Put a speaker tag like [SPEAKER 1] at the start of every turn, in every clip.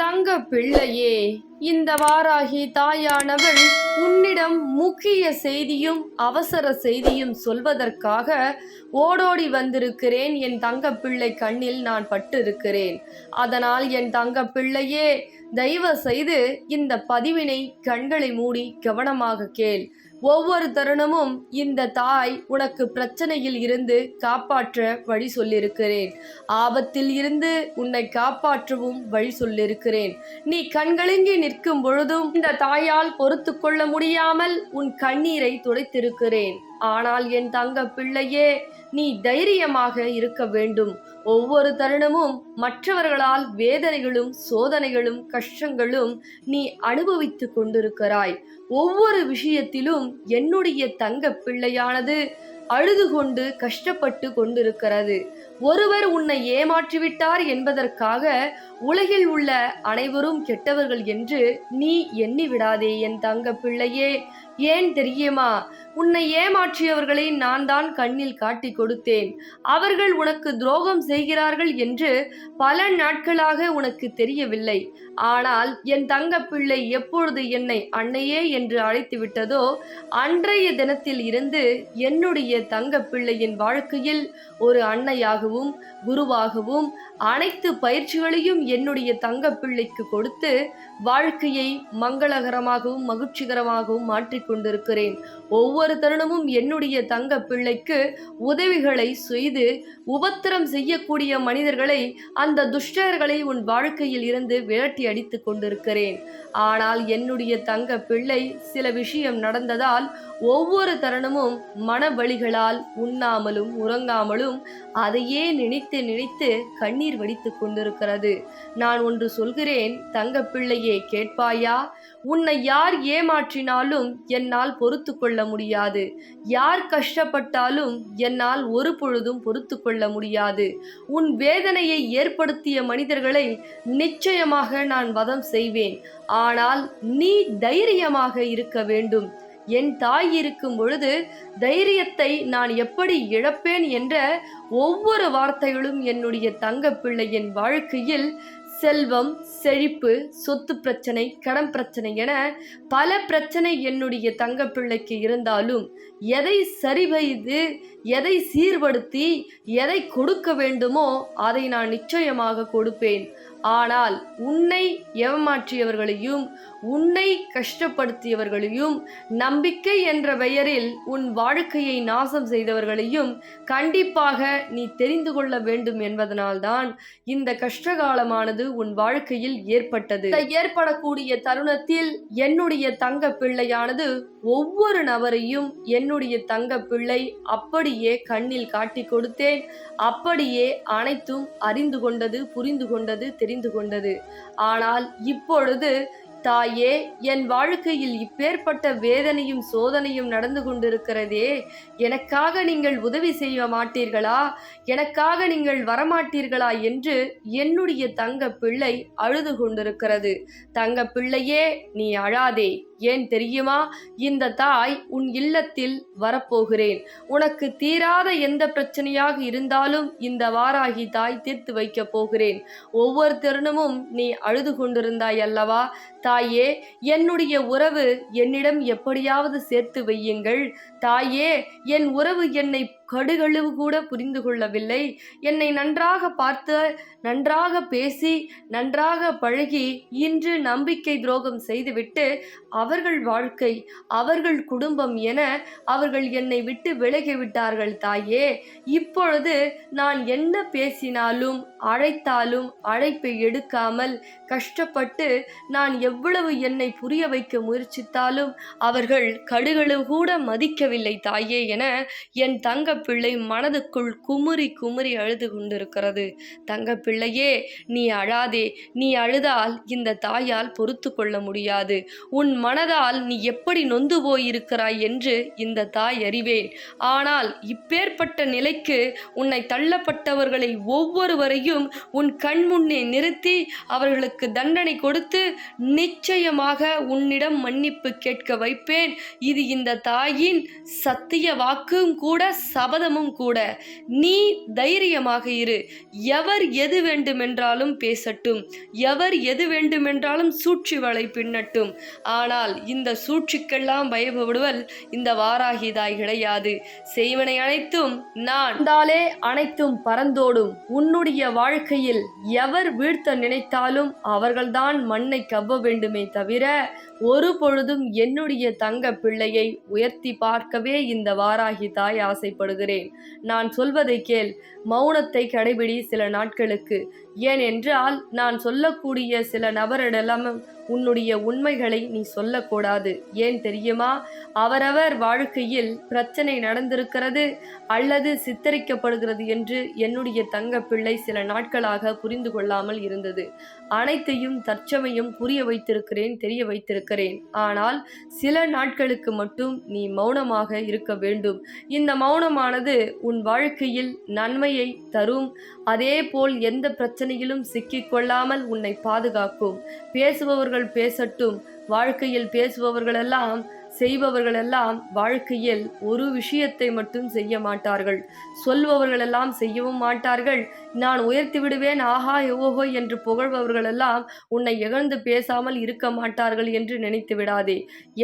[SPEAKER 1] தங்க பிள்ளையே இந்த வாராகி தாயானவள் உன்னிடம் முக்கிய செய்தியும் அவசர செய்தியும் சொல்வதற்காக ஓடோடி வந்திருக்கிறேன். என் தங்க பிள்ளை கண்ணில் நான் பட்டிருக்கிறேன். அதனால் என் தங்க பிள்ளையே தயவு செய்து இந்த பதிவினை கண்களை மூடி கவனமாக கேள். ஒவ்வொரு தருணமும் இந்த தாய் உனக்கு பிரச்சனையில் இருந்து காப்பாற்ற வழி சொல்லியிருக்கிறேன் ஆபத்தில் இருந்து உன்னை காப்பாற்றவும் வழி சொல்லியிருக்கிறேன் நீ கண்கலங்கி நிற்கும் பொழுதும் இந்த தாயால் பொறுத்து கொள்ள முடியாமல் உன் கண்ணீரை துடைத்திருக்கிறேன். ஆனால் என் தங்க பிள்ளையே நீ தைரியமாக இருக்க வேண்டும். ஒவ்வொரு தருணமும் மற்றவர்களால் வேதனைகளும் சோதனைகளும் கஷ்டங்களும் நீ அனுபவித்துக் கொண்டிருக்கிறாய். ஒவ்வொரு விஷயத்திலும் என்னுடைய தங்க பிள்ளையானது அழுது கொண்டு கஷ்டப்பட்டு கொண்டிருக்கிறது. ஒருவர் உன்னை ஏமாற்றிவிட்டார் என்பதற்காக உலகில் உள்ள அனைவரும் கெட்டவர்கள் என்று நீ எண்ணி விடாதே என் தங்க பிள்ளையே. ஏன் தெரியுமா? உன்னை ஏமாற்றியவர்களை நான் தான் கண்ணில் காட்டி கொடுத்தேன். அவர்கள் உனக்கு துரோகம் செய்கிறார்கள் என்று பல நாட்களாக உனக்கு தெரியவில்லை. ஆனால் என் தங்க பிள்ளை எப்பொழுது என்னை அன்னையே என்று அழைத்து விட்டதோ அன்றைய தினத்தில் இருந்து என்னுடைய தங்க பிள்ளையின் வாழ்க்கையில் ஒரு அன்னையாகவும் குருவாகவும் அனைத்து பயிற்சிகளையும் என்னுடைய தங்க பிள்ளைக்கு கொடுத்து வாழ்க்கையை மங்களகரமாகவும் மகிழ்ச்சிகரமாகவும் மாற்றிக்கொண்டிருக்கிறேன் ஒவ்வொரு தருணமும் என்னுடைய தங்க பிள்ளைக்கு உதவிகளை செய்து உபத்திரம் செய்யக்கூடிய மனிதர்களை அந்த துஷ்டர்களை உன் வாழ்க்கையில் இருந்து விரட்டி அடித்து கொண்டிருக்கிறேன். ஆனால் என்னுடைய தங்க பிள்ளை சில விஷயம் நடந்ததால் ஒவ்வொரு தருணமும் மன வலிகளால் உண்ணாமலும் உறங்காமலும் அதையே நினைத்து நினைத்து கண்ணீர் வடித்து கொண்டிருக்கிறது. நான் ஒன்று சொல்கிறேன் தங்க பிள்ளையே கேட்பாயா? உன்னை யார் ஏமாற்றினாலும் என்னால் பொறுத்து கொள்ள முடியாது. யார் கஷ்டப்பட்டாலும் என்னால் ஒரு பொழுதும் பொறுத்து கொள்ள முடியாது. உன் வேதனையை ஏற்படுத்திய மனிதர்களை நிச்சயமாக நான் வதம் செய்வேன். ஆனால் நீ தைரியமாக இருக்க வேண்டும். என் தாய் இருக்கும் பொழுது தைரியத்தை நான் எப்படி இழப்பேன் என்ற ஒவ்வொரு வார்த்தைகளும் என்னுடைய தங்க பிள்ளையின் வாழ்க்கையில் செல்வம் செழிப்பு சொத்து பிரச்சனை கடன் பிரச்சனை என பல பிரச்சனை என்னுடைய தங்கப்பிள்ளைக்கு இருந்தாலும் எதை சரிவைது எதை சீர்படுத்தி எதை கொடுக்க வேண்டுமோ அதை நான் நிச்சயமாக கொடுப்பேன். ஆனால் உன்னை ஏமாற்றியவர்களையும் உன்னை கஷ்டப்படுத்தியவர்களையும் நம்பிக்கை என்ற பெயரில் உன் வாழ்க்கையை நாசம் செய்தவர்களையும் கண்டிப்பாக நீ தெரிந்து கொள்ள வேண்டும் என்பதனால்தான் இந்த கஷ்டகாலமானது உன் வாழ்க்கையில் ஏற்பட்டது. ஏற்படக்கூடிய தருணத்தில் என்னுடைய தங்க பிள்ளையானது ஒவ்வொரு நபரையும் என்னுடைய தங்க பிள்ளை அப்படியே கண்ணில் காட்டி கொடுத்தேன். அப்படியே அனைத்தும் அறிந்து கொண்டது புரிந்து கொண்டது தெரிந்து கொண்டது. ஆனால் இப்பொழுது தாயே என் வாழ்க்கையில் இப்பேற்பட்ட வேதனையும் சோதனையும் நடந்து கொண்டிருக்கிறதே. எனக்காக நீங்கள் உதவி செய்ய மாட்டீர்களா? எனக்காக நீங்கள் வரமாட்டீர்களா? என்று என்னுடைய தங்க பிள்ளை அழுது கொண்டிருக்கிறது. தங்க பிள்ளையே நீ அழாதே. ஏன் தெரியுமா? இந்த தாய் உன் இல்லத்தில் வரப்போகிறேன். உனக்கு தீராத எந்த பிரச்சனையாக இருந்தாலும் இந்த வாராகி தாய் தீர்த்து வைக்கப் போகிறேன். ஒவ்வொரு தருணமும் நீ அழுது கொண்டிருந்தாய் அல்லவா? தாயே என்னுடைய உறவு என்னிடம் எப்படியாவது சேர்த்து வையுங்கள். தாயே என் உறவு என்னை கடுகளவு கூட புரிந்து கொள்ளவில்லை. என்னை நன்றாக பார்த்து நன்றாக பேசி நன்றாக பழகி இன்று நம்பிக்கை துரோகம் செய்துவிட்டு அவர்கள் வாழ்க்கை அவர்கள் குடும்பம் என அவர்கள் என்னை விட்டு விலகிவிட்டார்கள் தாயே. இப்பொழுது நான் என்ன பேசினாலும் அழைத்தாலும் அழைப்பை எடுக்காமல் கஷ்டப்பட்டு நான் எவ்வளவு என்னை புரிய வைக்க முயற்சித்தாலும் அவர்கள் கடுகளவு கூட மதிக்கவில்லை தாயே என என் தங்க தங்கப்பிள்ளை மனதுக்குள் குமுறி குமுறி அழுது கொண்டிருக்கிறது. தங்கப்பிள்ளையே நீ அழாதே. நீ அழுதால் இந்த தாயால் பொறுத்து கொள்ள முடியாது. உன் மனதால் நீ எப்படி நொந்து போயிருக்கிறாய் என்று இந்த தாய் அறிவேன். ஆனால் இப்பேற்பட்ட நிலைக்கு உன்னை தள்ளப்பட்டவர்களை ஒவ்வொருவரையும் உன் கண் முன்னே நிறுத்தி அவர்களுக்கு தண்டனை கொடுத்து நிச்சயமாக உன்னிடம் மன்னிப்பு கேட்க வைப்பேன். இது இந்த தாயின் சத்திய வாக்கும் கூட சப சபதமும் கூட. நீ தைரியமாக இரு. எவர் எது வேண்டுமென்றாலும் பேசட்டும். எவர் எது வேண்டுமென்றாலும் சூழ்ச்சி வலை பின்னட்டும். ஆனால் இந்த சூழ்ச்சிக்கெல்லாம் பயப்படுவல் இந்த வாராகிதாய் கிடையாது செய்வனை அனைத்தும் நான். தாலே அனைத்தும் பறந்தோடும். உன்னுடைய வாழ்க்கையில் எவர் வீழ்த்த நினைத்தாலும் அவர்கள்தான் மண்ணை கவ்வ வேண்டுமே தவிர ஒரு பொழுதும் என்னுடைய தங்க பிள்ளையை உயர்த்தி பார்க்கவே இந்த வாராகி தாய் ஆசைப்படுகிறேன். நான் சொல்வதை கேள் மௌனத்தை கடைபிடி சில நாட்களுக்கு. ஏனென்றால் நான் சொல்லக்கூடிய சில நபரிடெல்லாம் உன்னுடைய உண்மைகளை நீ சொல்லக்கூடாது. ஏன் தெரியுமா? அவரவர் வாழ்க்கையில் பிரச்சனை நடந்திருக்கிறது அல்லது சித்தரிக்கப்படுகிறது என்று என்னுடைய தங்க பிள்ளை சில நாட்களாக புரிந்து கொள்ளாமல் இருந்தது. அனைத்தையும் தற்சமயம் புரிய வைத்திருக்கிறேன் தெரிய வைத்திருக்கிறேன். ஆனால் சில நாட்களுக்கு மட்டும் நீ மௌனமாக இருக்க வேண்டும். இந்த மௌனமானது உன் வாழ்க்கையில் நன்மையை தரும். அதேபோல் எந்த பிரச்சனையிலும் சிக்கிக்கொள்ளாமல் உன்னை பாதுகாக்கும். பேசுபவர்கள் பேசட்டும். வாழ்க்கையில் பேசுபவர்களெல்லாம் செய்பவர்களெல்லாம் வாழ்க்கையில் ஒரு விஷயத்தை மட்டும் செய்ய மாட்டார்கள். சொல்பவர்களெல்லாம் செய்யவும் மாட்டார்கள். நான் உயர்த்தி விடுவேன் ஆஹா எவ்வோஹோ என்று புகழ்பவர்களெல்லாம் உன்னை இகழ்ந்து பேசாமல் இருக்க மாட்டார்கள் என்று நினைத்து விடாதே.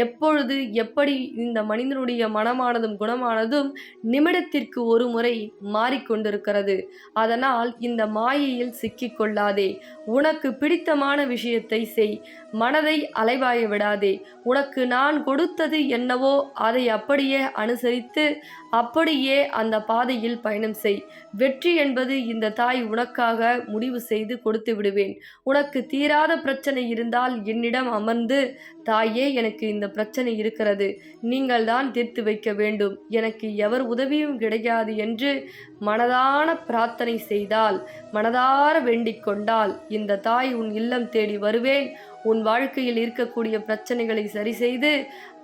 [SPEAKER 1] எப்பொழுது எப்படி இந்த மனிதனுடைய மனமானதும் குணமானதும் நிமிடத்திற்கு ஒரு முறை மாறிக்கொண்டிருக்கிறது. அதனால் இந்த மாயையில் சிக்கிக்கொள்ளாதே உனக்கு பிடித்தமான விஷயத்தை செய். மனதை அலைவாய விடாதே. உனக்கு நான் கொடுத்தது என்னவோ அதை அப்படியே அனுசரித்து அப்படியே அந்த பாதையில் பயணம் செய். வெற்றி என்பது இந்த தாய் உனக்காக முடிவு செய்து கொடுத்து விடுவேன். உனக்கு தீராத பிரச்சனை இருந்தால் என்னிடம் அமர்ந்து தாயே எனக்கு இந்த பிரச்சனை இருக்கிறது. நீங்கள் தான் தீர்த்து வைக்க வேண்டும். எனக்கு எவர் உதவியும் கிடையாது என்று மனதான பிரார்த்தனை செய்தால் மனதார வேண்டிக் கொண்டால் இந்த தாய் உன் இல்லம் தேடி வருவேன். உன் வாழ்க்கையில் இருக்கக்கூடிய பிரச்சனைகளை சரி செய்து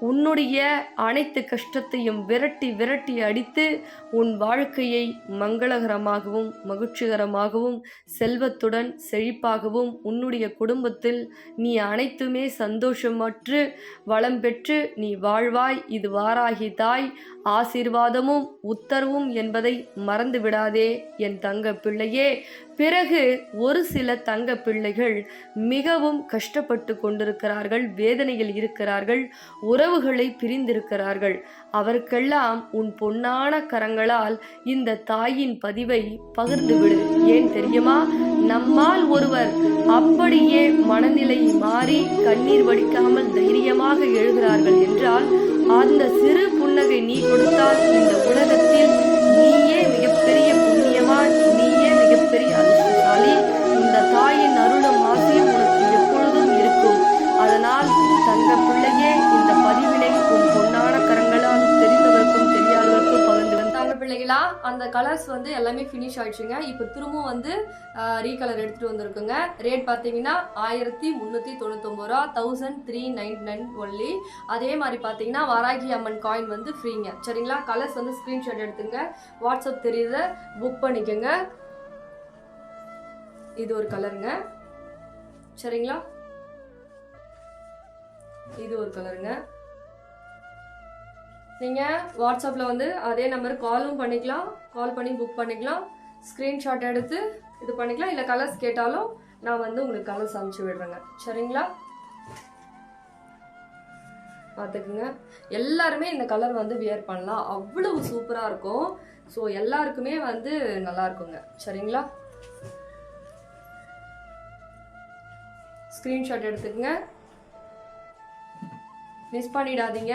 [SPEAKER 1] உன்னுடைய அனைத்து கஷ்டத்தையும் விரட்டி விரட்டி அடித்து உன் வாழ்க்கையை மங்களகரமாகவும் மகிழ்ச்சிகரமாகவும் செல்வத்துடன் செழிப்பாகவும் உன்னுடைய குடும்பத்தில் நீ அனைத்துமே சந்தோஷமற்று வளம் பெற்று நீ வாழ்வாய். இது வாராகி தாய். ஆசீர்வாதமும் உத்தரவும் என்பதை மறந்து விடாதே என் தங்க பிள்ளையே பிறகு ஒரு சில தங்க பிள்ளைகள் மிகவும் கஷ்டப்பட்டு கொண்டிருக்கிறார்கள் வேதனையில் இருக்கிறார்கள் உறவுகளை பிரிந்திருக்கிறார்கள். அவருக்கெல்லாம் உன் பொன்னான கரங்களால் இந்த தாயின் பதிவை பகிர்ந்து விடு ஏன் தெரியுமா? நம்மால் ஒருவர் அப்படியே மனநிலை மாறி கண்ணீர் வடிக்காமல் தைரியமாக எழுகிறார்கள் என்றால் அந்த சிறு புன்னகை நீ கொடுத்தால் இந்த உலகத்தில் நீயே மிகப்பெரிய புண்ணியமா அந்த கலர்ஸ் வந்து எல்லாமே ஃபினிஷ் ஆயிடுச்சுங்க. இப்போ திரும்பவும் வந்து ரீகலர் எடுத்துகிட்டு வந்திருக்குங்க. ரேட் பார்த்தீங்கன்னா ஆயிரத்தி முந்நூற்றி தொண்ணூத்தொம்பது ரூபா thousand three nine nine only அதே மாதிரி பார்த்தீங்கன்னா வராகி அம்மன் காயின் வந்து ஃப்ரீங்க சரிங்களா? கலர்ஸ் வந்து ஸ்க்ரீன்ஷாட் எடுத்துங்க. வாட்ஸ்அப் தெரியுத. புக் பண்ணிக்கோங்க. இது ஒரு கலருங்க சரிங்களா? இது ஒரு கலருங்க நீங்கள் வாட்ஸ்அப்பில் வந்து அதே நம்பர் காலும் பண்ணிக்கலாம். கால் பண்ணி புக் பண்ணிக்கலாம். ஸ்க்ரீன்ஷாட் எடுத்து இது பண்ணிக்கலாம். இல்லை கலர்ஸ் கேட்டாலும் நான் வந்து உங்களுக்கு கலர்ஸ் அனுப்பிச்சி விடுறேங்க. சரிங்களா? பார்த்துக்குங்க. எல்லாருமே இந்த கலர் வந்து வியர் பண்ணலாம். அவ்வளவு சூப்பராக இருக்கும். ஸோ எல்லாருக்குமே வந்து நல்லா இருக்குங்க. சரிங்களா? ஸ்க்ரீன்ஷாட் எடுத்துக்கங்க. மிஸ் பண்ணிடாதீங்க.